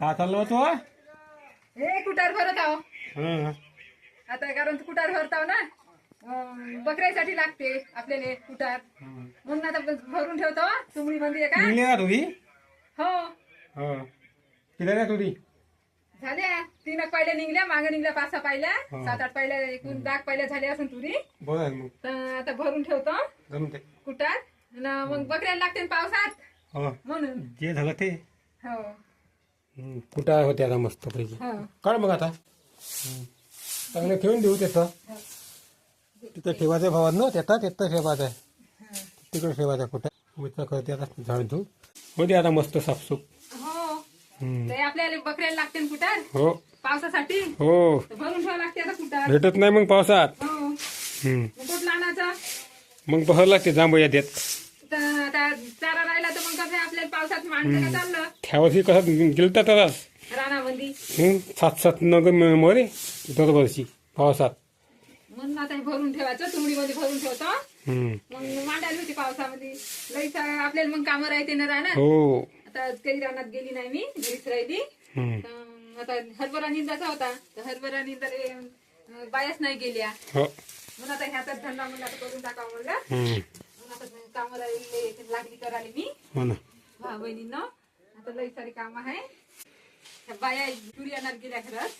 का चाललो तो? हे कुटार भरत आहो. हं. आता कारण कुटार भरताव ना? अं, बकऱ्यासाठी लागते आपल्याला कुटार म्हणून आता भरून ठेवतो तुमडी मध्ये का? निघली का तुझी हो? हो. किती का तुझी झाल्या. तीन पाहिल्या निघल्या मागे निघल्या पाच सहा पाहिल्या हो. सात आठ पाहिल्या एकूण दाग पाहिल्या झाल्या असून तुरी. बरं आहे मग. तर आता भरून ठेवतो जमते कुटार न मग बकऱ्याला लागते ना पावसात? हो. म्हणून. जे झालं ते. हो. कुठं होते आता मस्त पैकी? हो. काढ मग आता. चांगलं ठेवून देऊ तिथं. तिथं ठेवायचं भावात ना त्याचा तिथं ठेवायचं आहे. तिकडे ठेवायचं कुठं? उचला करते आता झाड धुवून होते आता मस्त साफसूफ. हो. हं. ते आपल्याला बकऱ्याला लागते ना कुटार हो. पावसासाठी? हो. तर भरून ठेवा लागते आता कुटार भेटत नाही मग पावसात. हो. मग बहर लागते जांभया तर आता चारा राहिला तर मग कसं आपल्याला पावसात माणसं का चाललं. ह्या वर्षी कसं गेलता रानामध्ये हं? सात सात नग मोरे दरवर्षी पावसात म्हणून आता हे भरून ठेवायचं भरून ठेवतो हं. मग मांडायला होती पावसामध्ये लई सा- आपल्याला मग कामं राहते ना रानात हो आता रानात गेली नाही मी घरीच राहिली हं. तर आता हरभरा निंदाचा होता तर हरभरा निंदाले अं, बायाच नाही गेल्या हो म्हणून आता ह्याचाच धंदा म्हणलं आता करून टाकावं म्हणलं हं. म्हणून आता कामं राहिली लागली करायला मी हो ना भाऊ बहिणींना लई सारी काम आहे. बाया तुरी आणत गेल्या खरंच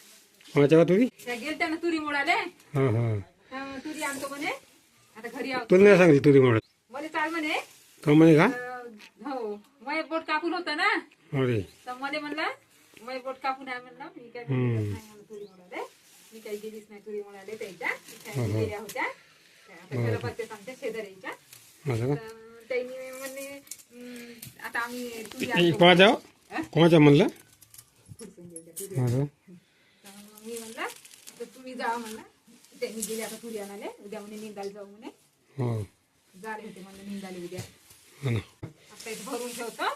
कोणाच्या का तुझी त्या गेलत्या ना तुरी मोडाले हा हा. त्या तुरी आणतो म्हणे. आता घरी तुला नाही तुझी म्हणत मला चाल म्हणे. का म्हणे का? अं, हो मय बोट कापून होतं ना. अरे. तर मला म्हणलं मय बोट कापून आहे म्हणलं. मी काय हम्म. गेलीच नाही म्हणलं तुरी मोडाले मी काही गेलीच नाही तुरी मोडाले त्याच्या. त्या गेल्या होत्या. त्या आता आमच्या असं का? तर त्यांनी म्हणले अं, आता आम्ही कोणाच्या अं? कोणाच्या म्हणलं? मी म्हणलं तर तुम्ही जा म्हणलं. त्यांनी गेले आता तुरी आणाले उद्या म्हणे निंदायला जाऊ म्हणे. हो. जाले होते म्हणलं निंदाले उद्या. हो ना. आता इथे भरून ठेवतो.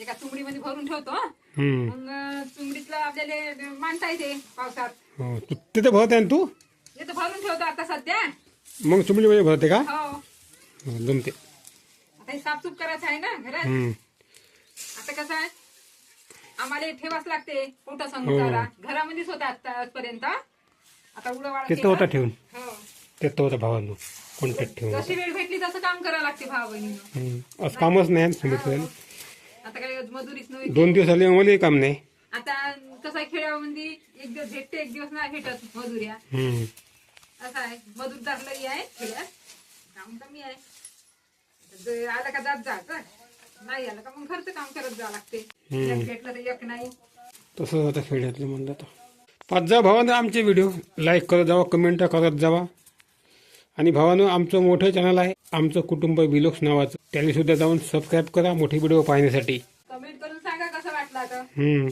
एका चुमडीमध्ये भरून ठेवतो. हं. मग चुमडीतलं आपल्याला माणसा येते पावसात. हो. तू तिथे भरते ना तू? इथं भरून ठेवतो आता सध्या. मग चिमणीमध्ये भरते का? हो. हो, जमते. आता हे साफसूफ करायचं आहे ना घरात? हं. कसं आहे? आम्हाला ठेवाच लागते पोटा हो. समोर घरामध्येच होता आतापर्यंत. आता उडवाळ तिथं होता ठेवून. हो. तिथं होता भावानं. कॉन्टॅक्ट ठेवून? जशी वेळ भेटली तसं काम करावं लागते भाव हं. असं कामच नाही सुमित आता काय मजुरीच नव्हे. दोन दिवस आले मला काम नाही. आता कसं खेड्यामध्ये एक दिवस भेटते एक दिवस नाही भेटत मजुऱ्या. हं. असं आहे. मजूरदार लई आहे खेड्यात. काम कमी आहे. आलं का जात जायचं नाही आलं का? मग घरचं काम करत जावं लागते. एक भेटलं तर एक नाही. तसंच आता खेड्यातले म्हणलं तर. पाच जा भावानं आमचे व्हिडिओ लाईक करत जावा कमेंट करत जावा. आणि भावानं आमचं मोठं चॅनल आहे आमचं कुटुंब विलोक्स नावाचं. त्याला सुद्धा जाऊन सबस्क्राईब करा मोठे व्हिडिओ पाहण्यासाठी. कमेंट करून सांगा कसं वाटलं आता. हम्म.